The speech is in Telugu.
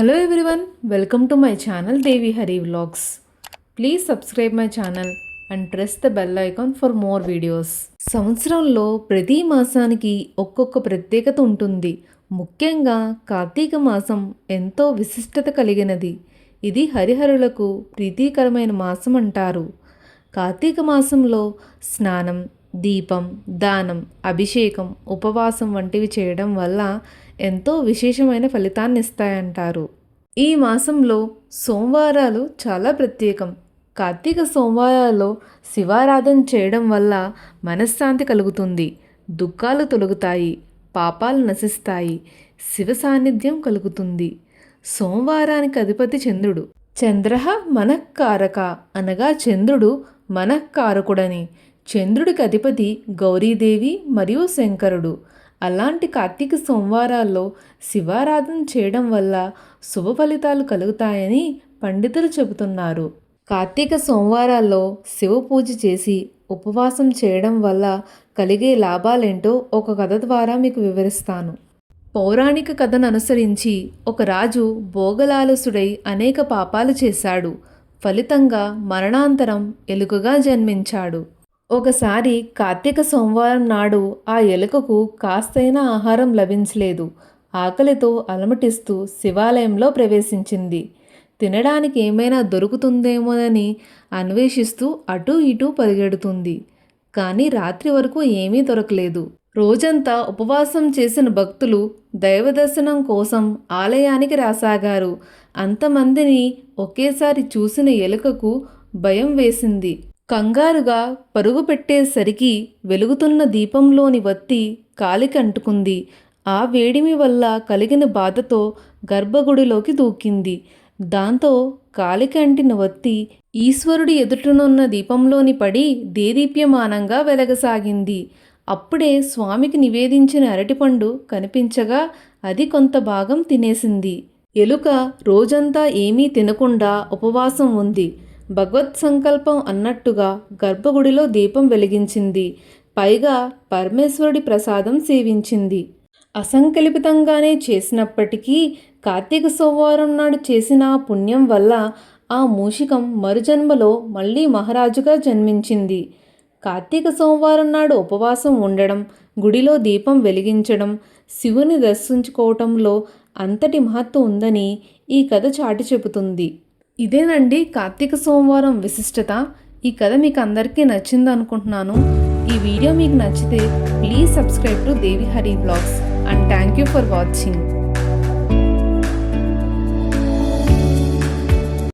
Hello everyone welcome to my channel Devi Hari vlogs please subscribe my channel and press the bell icon for more videos సంవత్సరంలో ప్రతి మాసానికి ఒక్కొక్క ప్రత్యేకత ఉంటుంది. ముఖ్యంగా కార్తీక మాసం ఎంతో విశిష్టత కలిగినది. ఇది హరిహరులకు ప్రీతికరమైన మాసం అంటారు. కార్తీక మాసంలో స్నానం దీపం దానం అభిషేకం ఉపవాసం వంటివి చేయడం వల్ల ఎంతో విశేషమైన ఫలితాన్ని ఇస్తాయంటారు ఈ మాసంలో సోమవారాలు చాలా ప్రత్యేకం. కార్తీక సోమవారాల్లో శివారాధన చేయడం వల్ల మనశ్శాంతి కలుగుతుంది. దుఃఖాలు తొలగుతాయి. పాపాలు నశిస్తాయి. శివ సాన్నిధ్యం కలుగుతుంది. సోమవారానికి అధిపతి చంద్రుడు. చంద్ర మనఃకారక అనగా చంద్రుడు మనఃకారకుడని. చంద్రుడికి అధిపతి గౌరీదేవి మరియు శంకరుడు. అలాంటి కార్తీక సోమవారాల్లో శివారాధన చేయడం వల్ల శుభ ఫలితాలు కలుగుతాయని పండితులు చెబుతున్నారు. కార్తీక సోమవారాల్లో శివ పూజ చేసి ఉపవాసం చేయడం వల్ల కలిగే లాభాలేంటో ఒక కథ ద్వారా మీకు వివరిస్తాను. పౌరాణిక కథను అనుసరించి ఒక రాజు భోగలాలసుడై అనేక పాపాలు చేశాడు. ఫలితంగా మరణాంతరం ఎలుకగా జన్మించాడు. ఒకసారి కార్తీక సోమవారం నాడు ఆ ఎలుకకు కాస్తైనా ఆహారం లభించలేదు. ఆకలితో అలమటిస్తూ శివాలయంలో ప్రవేశించింది. తినడానికి ఏమైనా దొరుకుతుందేమోనని అన్వేషిస్తూ అటూ ఇటూ పరిగెడుతుంది. కానీ రాత్రి వరకు ఏమీ దొరకలేదు. రోజంతా ఉపవాసం చేసిన భక్తులు దైవ దర్శనం కోసం ఆలయానికి రాసాగారు. అంతమందిని ఒకేసారి చూసిన ఎలుకకు భయం వేసింది. కంగారుగా పరుగుపెట్టేసరికి వెలుగుతున్న దీపంలోని వత్తి కాలికి అంటుకుంది. ఆ వేడిమి వల్ల కలిగిన బాధతో గర్భగుడిలోకి దూకింది. దాంతో కాలిక అంటిన వత్తి ఈశ్వరుడి ఎదుటనున్న దీపంలోని పడి దేదీప్యమానంగా వెలగసాగింది. అప్పుడే స్వామికి నివేదించిన అరటిపండు కనిపించగా అది కొంత భాగం తినేసింది. ఎలుక రోజంతా ఏమీ తినకుండా ఉపవాసం ఉంది. భగవత్ సంకల్పం అన్నట్టుగా గర్భగుడిలో దీపం వెలిగించింది. పైగా పరమేశ్వరుడి ప్రసాదం సేవించింది. అసంకల్పితంగానే చేసినప్పటికీ కార్తీక సోమవారం నాడు చేసిన పుణ్యం వల్ల ఆ మూషికం మరుజన్మలో మళ్ళీ మహారాజుగా జన్మించింది. కార్తీక సోమవారం నాడు ఉపవాసం ఉండడం గుడిలో దీపం వెలిగించడం శివుని దర్శించుకోవటంలో అంతటి మహత్వం ఉందని ఈ కథ చాటి చెబుతుంది. ఇదేనండి కార్తీక సోమవారం విశిష్టత. ఈ కథ మీకు అందరికీ నచ్చింది అనుకుంటున్నాను ఈ వీడియో మీకు నచ్చితే please subscribe to Devi Hari vlogs and thank you for watching.